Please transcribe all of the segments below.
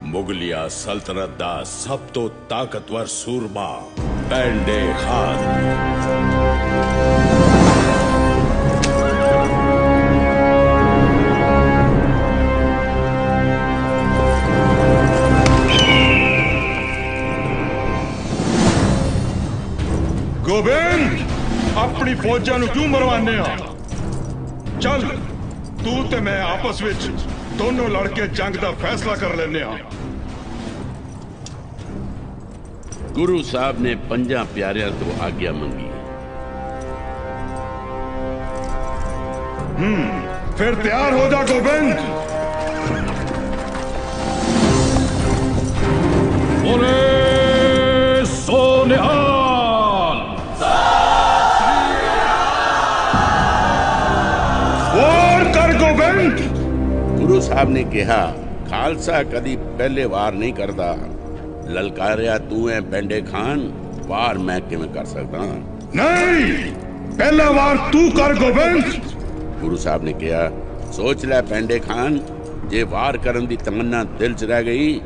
ਮੁਗਲਿਆ ਸਲਤਨਤ ਦਾ ਸਭ ਤੋਂ ਤਾਕਤਵਰ ਸੂਰਮਾ, ਪੈਂਡੇ ਖਾਨ। ਗੋਬਿੰਦ, ਆਪਣੀ ਫੌਜਾਂ ਨੂੰ ਕਿਉਂ ਮਰਵਾਉਂਦੇ ਆ ਚੱਲ, ਤੂੰ ਤੇ ਮੈਂ ਆਪਸ ਵਿੱਚ ਦੋਨੋਂ ਲੜ ਕੇ ਜੰਗ ਦਾ ਫੈਸਲਾ ਕਰ ਲੈਨੇ ਆ ਗੁਰੂ ਸਾਹਿਬ ਨੇ ਪੰਜਾਂ ਪਿਆਰਿਆਂ ਤੋਂ ਆਗਿਆ ਮੰਗੀ ਫਿਰ ਤਿਆਰ ਹੋ ਜਾ ਗੋਬਿੰਦ ਬੋਲੇ ਸੋਨਿਹਾਲ ਵਾਰ ਕਰ ਗੋਬਿੰਦ ਗੁਰੂ ਸਾਹਿਬ ਨੇ ਕਿਹਾ ਖਾਲਸਾ ਕਦੀ ਪਹਿਲੇ ਵਾਰ ਨਹੀਂ ਕਰਦਾ। ਲਲਕਾਰਿਆ ਤੂੰ ਐ ਪੈਂਡੇ ਖਾਨ ਵਾਰ ਮੈਂ ਕਿਵੇਂ ਕਰ ਸਕਦਾ? ਨਹੀਂ! ਪਹਿਲਾ ਵਾਰ ਤੂੰ ਕਰ ਗੋਬਿੰਦ! ਗੁਰੂ ਸਾਹਿਬ ਨੇ ਕਿਹਾ ਸੋਚ ਲੈ ਪੈਂਡੇ ਖਾਨ ਜੇ ਵਾਰ ਕਰਨ ਦੀ ਤਮੰਨਾ ਦਿਲ 'ਚ ਰਹਿ ਗਈ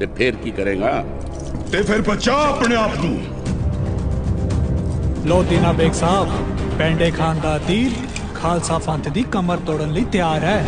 ਤੇ ਫੇਰ ਕੀ ਕਰੇਗਾ? ਤੇ ਫਿਰ ਬਚਾ ਆਪਣੇ ਆਪ ਨੂੰ। ਲੋ ਦੀਨਾ ਬੇਗ ਸਾਹਿਬ ਪੈਂਡੇ ਖਾਨ ਦਾ ਤੀਰ ਖਾਲਸਾ ਪੰਥ ਦੀ ਕਮਰ ਤੋੜਨ ਲਈ ਤਿਆਰ ਹੈ।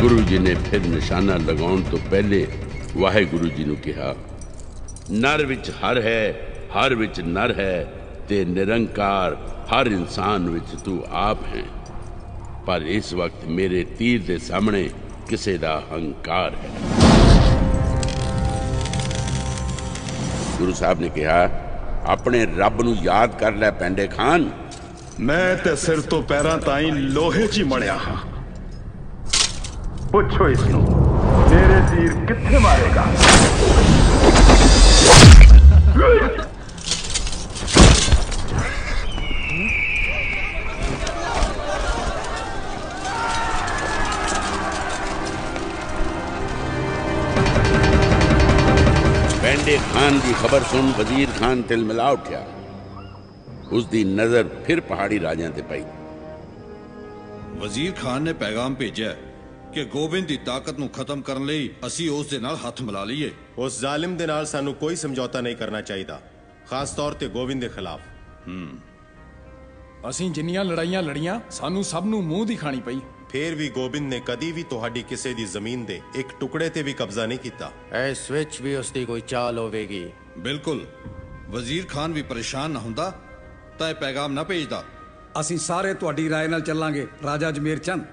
ਗੁਰੂ ਜੀ ਨੇ ਫਿਰ ਨਿਸ਼ਾਨਾ ਲਗਾਉਣ ਤੋਂ ਪਹਿਲੇ ਵਾਹਿਗੁਰੂ ਜੀ ਨੂੰ ਕਿਹਾ, ਨਰ ਵਿੱਚ ਹਰ ਹੈ, ਹਰ ਵਿੱਚ ਨਰ ਹੈ ਤੇ ਨਿਰੰਕਾਰ ਹਰ ਇਨਸਾਨ ਵਿੱਚ ਤੂੰ ਆਪ ਹੈ। ਪਰ ਇਸ ਵਕਤ ਮੇਰੇ ਤੀਰ ਦੇ ਸਾਹਮਣੇ ਕਿਸੇ ਦਾ ਹੰਕਾਰ ਹੈ। ਗੁਰੂ ਸਾਹਿਬ ਨੇ ਕਿਹਾ, ਆਪਣੇ ਰੱਬ ਨੂੰ ਯਾਦ ਕਰ ਲੈ ਪੈਂਡੇ ਖਾਨ। ਮੈਂ ਤੇ ਸਿਰ ਤੋਂ ਪੈਰਾਂ ਤਾਈਂ ਲੋਹੇ 'ਚ ਹੀ ਮੜਿਆ ਹਾਂ। ਪੁੱਛੋ ਇਸ ਨੂੰ ਮੇਰੇ ਤੀਰ ਕਿੱਥੇ ਮਾਰੇਗਾ ਪੈਂਡੇ ਖਾਨ ਦੀ ਖਬਰ ਸੁਣ ਵਜ਼ੀਰ ਖਾਨ ਤਿਲ ਮਿਲਾ ਉੱਠਿਆ ਉਸ ਦੀ ਨਜ਼ਰ ਫਿਰ ਪਹਾੜੀ ਰਾਜਿਆਂ ਤੇ ਪਈ ਵਜ਼ੀਰ ਖਾਨ ਨੇ ਪੈਗਾਮ ਭੇਜਿਆ ਕਿ ਗੋਬਿੰਦ ਦੀ ਤਾਕਤ ਨੂੰ ਖਤਮ ਕਰਨ ਲਈ ਅਸੀਂ ਉਸ ਦੇ ਨਾਲ ਹੱਥ ਮਿਲਾ ਲਈਏ ਉਸ ਜ਼ਾਲਿਮ ਦੇ ਨਾਲ ਸਾਨੂੰ ਕੋਈ ਸਮਝੌਤਾ ਨਹੀਂ ਕਰਨਾ ਚਾਹੀਦਾ ਖਾਸ ਤੌਰ ਤੇ ਗੋਬਿੰਦ ਦੇ ਖਿਲਾਫ ਅਸੀਂ ਜਿੰਨੀਆਂ ਲੜਾਈਆਂ ਲੜੀਆਂ ਸਾਨੂੰ ਸਭ ਨੂੰ ਮੂੰਹ ਦਿਖਾਣੀ ਪਈ ਫੇਰ ਵੀ ਗੋਬਿੰਦ ਨੇ ਕਦੀ ਵੀ ਤੁਹਾਡੀ ਕਿਸੇ ਦੀ ਜ਼ਮੀਨ ਦੇ ਇੱਕ ਟੁਕੜੇ ਤੇ ਵੀ ਕਬਜ਼ਾ ਨਹੀਂ ਕੀਤਾ ਇਸ ਵਿੱਚ ਵੀ ਉਸ ਦੀ ਕੋਈ ਚਾਲ ਹੋਵੇਗੀ ਬਿਲਕੁਲ ਵਜ਼ੀਰ ਖਾਨ ਵੀ ਪਰੇਸ਼ਾਨ ਨਾ ਹੁੰਦਾ ਤਾਂ ਇਹ ਪੈਗਾਮ ਨਾ ਭੇਜਦਾ ਅਸੀਂ ਸਾਰੇ ਤੁਹਾਡੀ رائے ਨਾਲ ਚੱਲਾਂਗੇ ਰਾਜਾ ਜਮੀਰ ਚੰਦ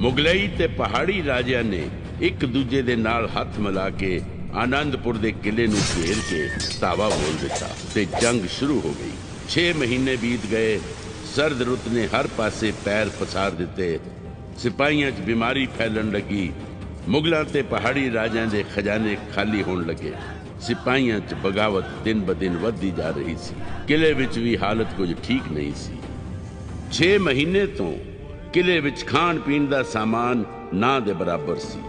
ਮੁਗਲਈ ਤੇ ਪਹਾੜੀ ਰਾਜਿਆਂ ਨੇ ਇੱਕ ਦੂਜੇ ਦੇ ਨਾਲ ਹੱਥ ਮਿਲਾ ਕੇ ਆਨੰਦਪੁਰ ਦੇ ਕਿਲੇ ਨੂੰ ਘੇਰ ਕੇ ਧਾਵਾ ਬੋਲ ਦਿੱਤਾ ਤੇ ਜੰਗ ਸ਼ੁਰੂ ਹੋ ਗਈ। 6 ਮਹੀਨੇ ਬੀਤ ਗਏ। ਸਰਦ ਰੁੱਤ ਨੇ ਹਰ ਪਾਸੇ ਪੈਰ ਪਸਾਰ ਦਿੱਤੇ। ਸਿਪਾਹੀਆਂ 'ਚ ਬਿਮਾਰੀ ਫੈਲਣ ਲੱਗੀ। ਮੁਗਲਾਂ ਤੇ ਪਹਾੜੀ ਰਾਜਿਆਂ ਦੇ ਖਜ਼ਾਨੇ ਖਾਲੀ ਹੋਣ ਲੱਗੇ। ਸਿਪਾਹੀਆਂ 'ਚ ਬਗਾਵਤ ਦਿਨ ਬਦਿਨ ਵੱਧਦੀ ਜਾ ਰਹੀ ਸੀ। ਕਿਲੇ ਵਿੱਚ ਵੀ ਹਾਲਤ ਕੁਝ ਠੀਕ ਨਹੀਂ ਸੀ। 6 ਮਹੀਨੇ ਤੋਂ ਕਿਲੇ ਵਿੱਚ ਖਾਣ ਪੀਣ ਦਾ ਸਾਮਾਨ ਨਾ ਦੇ ਬਰਾਬਰ ਸੀ।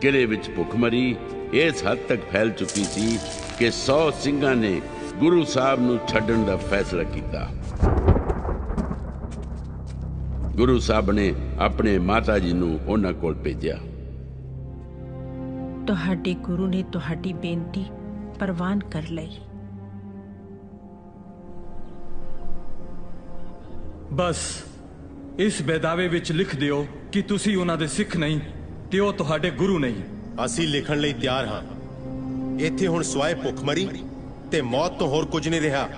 ਕਿਲੇ ਵਿੱਚ ਭੁੱਖਮਰੀ ਇਸ ਹੱਦ ਤੱਕ ਫੈਲ ਚੁੱਕੀ ਸੀ ਕਿ 100 ਸਿੰਘਾਂ ਨੇ ਗੁਰੂ ਸਾਹਿਬ ਨੂੰ ਛੱਡਣ ਦਾ ਫੈਸਲਾ ਕੀਤਾ। ਗੁਰੂ ਸਾਹਿਬ ਨੇ ਆਪਣੇ ਮਾਤਾ ਜੀ ਨੂੰ ਉਹਨਾਂ ਕੋਲ ਭੇਜਿਆ। ਤੁਹਾਡੇ ਗੁਰੂ ਨੇ ਤੁਹਾਡੀ ਬੇਨਤੀ ਪ੍ਰਵਾਨ ਕਰ ਲਈ। ਬਸ। ਇਸ ਬੇਦਾਵੇ ਵਿੱਚ ਲਿਖ ਦਿਓ ਕਿ ਤੁਸੀਂ ਉਹਨਾਂ ਦੇ ਸਿੱਖ ਨਹੀਂ ਤੇ ਉਹ ਤੁਹਾਡੇ ਗੁਰੂ ਨਹੀਂ। ਅਸੀਂ ਲਿਖਣ ਲਈ ਤਿਆਰ ਹਾਂ। ਇੱਥੇ ਹੁਣ ਸਵਾਏ ਭੁੱਖਮਰੀ ਤੇ ਮੌਤ ਤੋਂ ਹੋਰ ਕੁਝ ਨਹੀਂ ਰਿਹਾ।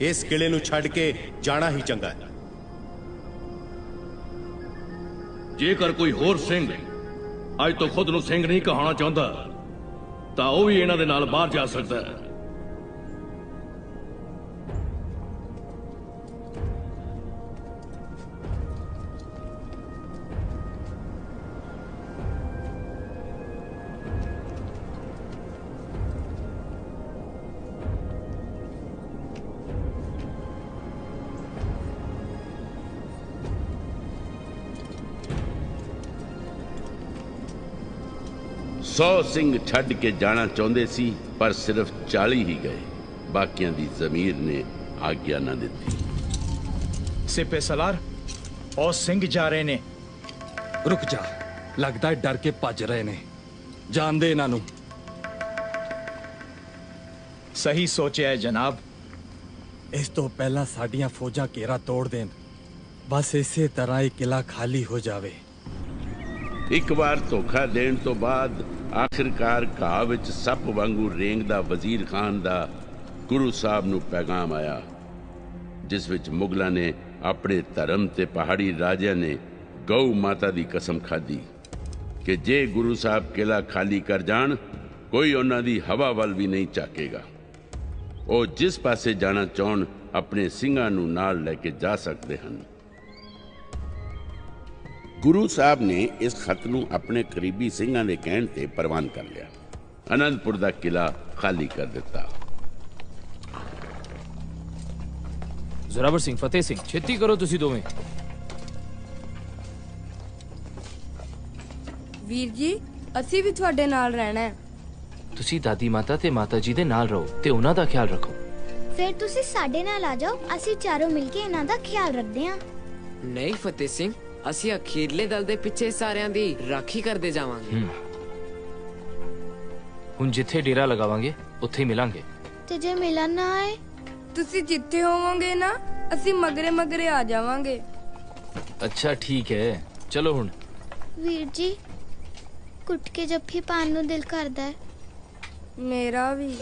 ਇਸ ਕਿਲੇ ਨੂੰ ਛੱਡ ਕੇ ਜਾਣਾ ਹੀ ਚੰਗਾ ਹੈ। ਜੇਕਰ ਕੋਈ ਹੋਰ ਸਿੰਘ ਅੱਜ ਤੋਂ ਖੁਦ ਨੂੰ ਸਿੰਘ ਨਹੀਂ ਕਹਾਉਣਾ ਚਾਹੁੰਦਾ ਤਾਂ ਉਹ ਵੀ ਇਹਨਾਂ ਦੇ ਨਾਲ ਬਾਹਰ ਜਾ ਸਕਦਾ ਹੈ। 100 ਸਿੰਘ ਛੱਡ ਕੇ ਜਾਣਾ ਚਾਹੁੰਦੇ ਸੀ ਪਰ ਸਿਰਫ 40 ਹੀ ਗਏ। ਬਾਕੀਆਂ ਦੀ ਜ਼ਮੀਰ ਨੇ ਆਗਿਆ ਨਾ ਦਿੱਤੀ। ਸਿਪੇ ਸਲਾਰ ਉਹ ਸਿੰਘ ਜਾ ਰਹੇ ਨੇ। ਰੁਕ ਜਾ। ਲੱਗਦਾ ਹੈ ਡਰ ਕੇ ਭੱਜ ਰਹੇ ਨੇ। ਜਾਣਦੇ ਇਹਨਾਂ ਨੂੰ। ਸਹੀ ਸੋਚਿਆ ਹੈ ਜਨਾਬ। ਇਸ ਤੋਂ ਪਹਿਲਾਂ ਸਾਡੀਆਂ ਫੌਜਾਂ ਘੇਰਾ ਤੋੜ ਦੇਣ। ਬਸ ਇਸੇ ਤਰ੍ਹਾਂ ਇਹ ਕਿਲਾ ਖਾਲੀ ਹੋ ਜਾਵੇ। ਇੱਕ ਵਾਰ ਧੋਖਾ ਦੇਣ ਤੋਂ ਬਾਅਦ ਆਖਿਰਕਾਰ ਘਾਹ ਵਿੱਚ ਸੱਪ ਵਾਂਗੂ ਰੇਂਗਦਾ ਵਜ਼ੀਰ ਖਾਨ ਦਾ ਗੁਰੂ ਸਾਹਿਬ ਨੂੰ ਪੈਗਾਮ ਆਇਆ, ਜਿਸ ਵਿੱਚ ਮੁਗਲਾਂ ਨੇ ਆਪਣੇ ਧਰਮ ਤੇ ਪਹਾੜੀ ਰਾਜਿਆਂ ਨੇ ਗਊ ਮਾਤਾ ਦੀ ਕਸਮ ਖਾਧੀ ਕਿ ਜੇ ਗੁਰੂ ਸਾਹਿਬ ਕਿਲਾ ਖਾਲੀ ਕਰ ਜਾਣ, ਕੋਈ ਉਹਨਾਂ ਦੀ ਹਵਾ ਵੱਲ ਵੀ ਨਹੀਂ ਝਾਕੇਗਾ। ਉਹ ਜਿਸ ਪਾਸੇ ਜਾਣਾ ਚਾਹਣ, ਆਪਣੇ ਸਿੰਘਾਂ ਨੂੰ ਨਾਲ ਲੈ ਕੇ ਜਾ ਸਕਦੇ ਹਨ। ਗੁਰੂ ਸਾਹਿਬ ਨੇ ਇਸ ਖਤ ਨੂੰ ਆਪਣੇ ਕਰੀਬੀ ਸਿੰਘਾਂ ਦੇ ਕਹਿਣ ਤੇ ਪ੍ਰਵਾਨ ਕਰ ਲਿਆ। ਅਨੰਦਪੁਰ ਦਾ ਕਿਲਾ ਖਾਲੀ ਕਰ ਦਿੱਤਾ। ਜ਼ੋਰਾਵਰ ਸਿੰਘ ਫਤਿਹ ਸਿੰਘ ਛੇਤੀ ਕਰੋ ਤੁਸੀਂ ਦੋਵੇਂ। ਵੀਰ ਜੀ ਅਸੀਂ ਵੀ ਤੁਹਾਡੇ ਨਾਲ ਰਹਿਣਾ ਹੈ। ਤੁਸੀਂ ਦਾਦੀ ਮਾਤਾ ਤੇ ਮਾਤਾ ਜੀ ਦੇ ਨਾਲ ਰਹੋ ਤੇ ਉਹਨਾਂ ਦਾ ਖਿਆਲ ਰੱਖੋ। ਫਿਰ ਤੁਸੀਂ ਸਾਡੇ ਨਾਲ ਆ ਜਾਓ ਅਸੀਂ ਚਾਰੋਂ ਮਿਲ ਕੇ ਇਹਨਾਂ ਦਾ ਖਿਆਲ ਰੱਖਦੇ ਹਾਂ। ਨਹੀਂ ਫਤਿਹ ਸਿੰਘ ਅਸੀਂ ਅਖੀਰਲੇ ਦਲ ਦੇ ਪਿੱਛੇ ਸਾਰਿਆਂ ਦੀ ਰਾਖੀ ਕਰਦੇ ਜਾਵਾਂਗੇ। ਹੁਣ ਜਿੱਥੇ ਡੇਰਾ ਲਗਾਵਾਂਗੇ ਉੱਥੇ ਹੀ ਮਿਲਾਂਗੇ। ਤੇ ਜੇ ਮਿਲਣ ਨਾ ਆਏ? ਤੁਸੀਂ ਜਿੱਥੇ ਹੋਵੋਗੇ ਨਾ ਅਸੀਂ ਮਗਰੇ ਮਗਰੇ ਆ ਜਾਵਾਂਗੇ। ਅੱਛਾ ਠੀਕ ਹੈ। ਚਲੋ ਹੁਣ। ਵੀਰ ਜੀ ਕੁੱਟ ਕੇ ਜੱਫੀ ਪਾਣ ਨੂੰ ਦਿਲ ਕਰਦਾ ਹੈ। ਮੇਰਾ ਵੀ।